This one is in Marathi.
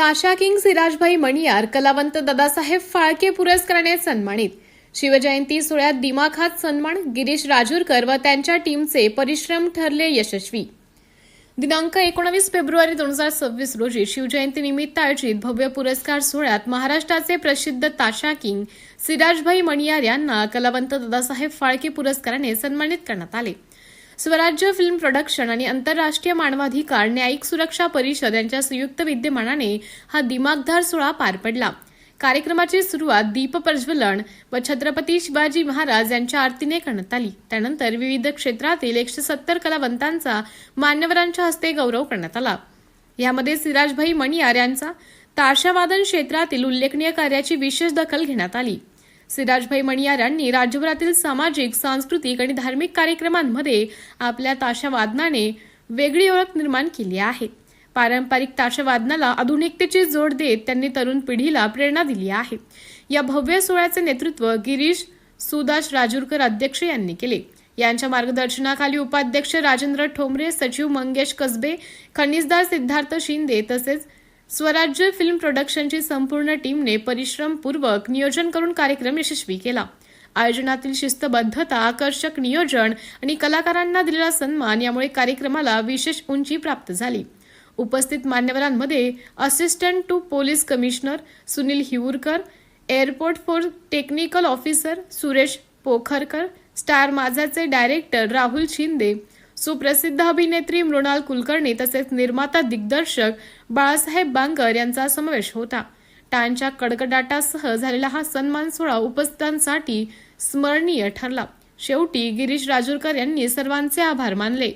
ताशा किंग सिराजभाई मणियार कलावंत दादासाहेब फाळके पुरस्काराने सन्मानित. शिवजयंती सोहळ्यात दिमाखात सन्मान गिरीश राजूरकर व त्यांच्या टीमचे परिश्रम ठरले यशस्वी. दिनांक एकोणवीस फेब्रुवारी दोन हजार सव्वीस रोजी शिवजयंतीनिमित्त आयोजित भव्य पुरस्कार सोहळ्यात महाराष्ट्राचे प्रसिद्ध ताशा किंग सिराजभाई मणियार यांना कलावंत दादासाहेब फाळके पुरस्काराने सन्मानित करण्यात आले. स्वराज्य फिल्म प्रोडक्शन आणि आंतरराष्ट्रीय मानवाधिकार न्यायिक सुरक्षा परिषद यांच्या संयुक्त विद्यमानाने हा दिमागधार सोहळा पार पडला. कार्यक्रमाची सुरुवात दीप प्रज्वलन व छत्रपती शिवाजी महाराज यांच्या आरतीने करण्यात आली. त्यानंतर विविध क्षेत्रातील एकशे सत्तर कलावंतांचा मान्यवरांच्या हस्ते गौरव करण्यात आला. यामध्ये सिराजभाई मणियार यांचा ताशावादन क्षेत्रातील उल्लेखनीय कार्याची विशेष दखल घेण्यात आली. सिराजभाई मणियार यांनी राज्यभरातील सामाजिक सांस्कृतिक आणि धार्मिक कार्यक्रमांमध्ये आपल्या ताशावादनाने वेगळी ओळख निर्माण केली आहे. पारंपरिक ताशवादनाला आधुनिकतेची जोड देत त्यांनी तरुण पिढीला प्रेरणा दिली आहे. या भव्य सोहळ्याचे नेतृत्व गिरीश सुदास राजूरकर अध्यक्ष यांनी केले. यांच्या मार्गदर्शनाखाली उपाध्यक्ष राजेंद्र ठोंबरे सचिव मंगेश कसबे खनिजदार सिद्धार्थ शिंदे तसेच स्वराज्य फिल्म प्रोडक्शनची संपूर्ण टीमने परिश्रमपूर्वक नियोजन करून कार्यक्रम यशस्वी केला. आयोजनातील शिस्तबद्धता आकर्षक नियोजन आणि कलाकारांना दिलेला सन्मान यामुळे कार्यक्रमाला विशेष उंची प्राप्त झाली. उपस्थित मान्यवरांमध्ये assistant to police commissioner Sunil Hivurkar airport for technical officer Suresh Pokharkar star माझाचे director Rahul Shinde सुप्रसिद्ध अभिनेत्री मृणाल कुलकर्णी तसेच निर्माता दिग्दर्शक बाळासाहेब बांगर यांचा समावेश होता. टाळांच्या कडकडाटासह झालेला हा सन्मान सोहळा उपस्थितांसाठी स्मरणीय ठरला. शेवटी गिरीश राजूरकर यांनी सर्वांचे आभार मानले.